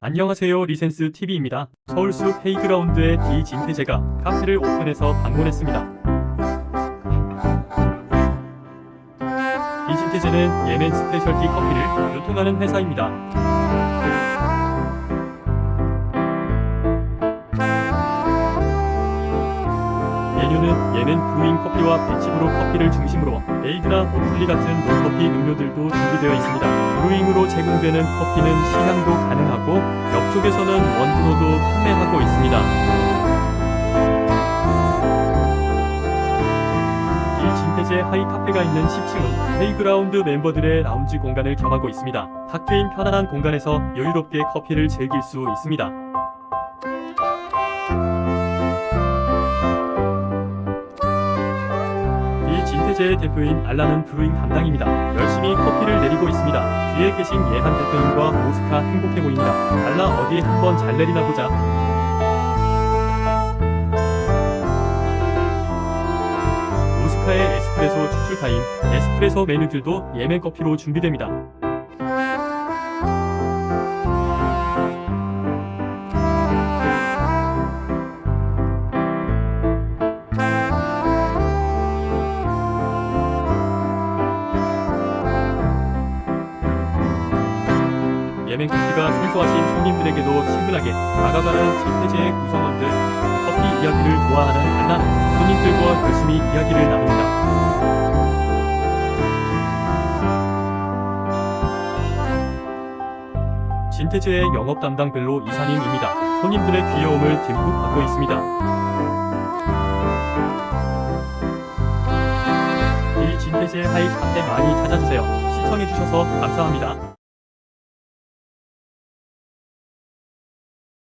안녕하세요 리센스 TV입니다. 서울숲 헤이그라운드의 디진태제가 카페를 오픈해서 방문했습니다. 디진태제는 예멘 스페셜티 커피를 유통하는 회사입니다. 메뉴는 예멘 브루잉 커피와 배치브로 커피를 중심으로 에이드나 오틀리 같은 노커피 음료들도 준비되어 있습니다. 브루잉으로 제공되는 커피는 시향도 가능하고 옆쪽에서는 원두로도 판매하고 있습니다. 이 진태제 하이 카페가 있는 10층은 페이그라운드 멤버들의 라운지 공간을 겸하고 있습니다. 탁 트인 편안한 공간에서 여유롭게 커피를 즐길 수 있습니다. 이 진태제의 대표인 알라는 브루잉 담당입니다. 열심히 커피를 내리고 있습니다. 뒤에 계신 예한 대표님과 오스카 행복해 보입니다. 알라 어디 한번 잘 내리나 보자. 오스카의 에스프레소 추출 타임, 에스프레소 메뉴들도 예멘 커피로 준비됩니다. 커피가 생소하신 손님들에게도 친근하게 다가가는 진태제의 구성원들, 커피 이야기를 좋아하는 알라는 손님들과 열심히 이야기를 나눕니다. 진태제의 영업 담당 벨로 이사님입니다. 손님들의 귀여움을 듬뿍 받고 있습니다. 이 진태제 하이 카페 많이 찾아주세요. 시청해주셔서 감사합니다.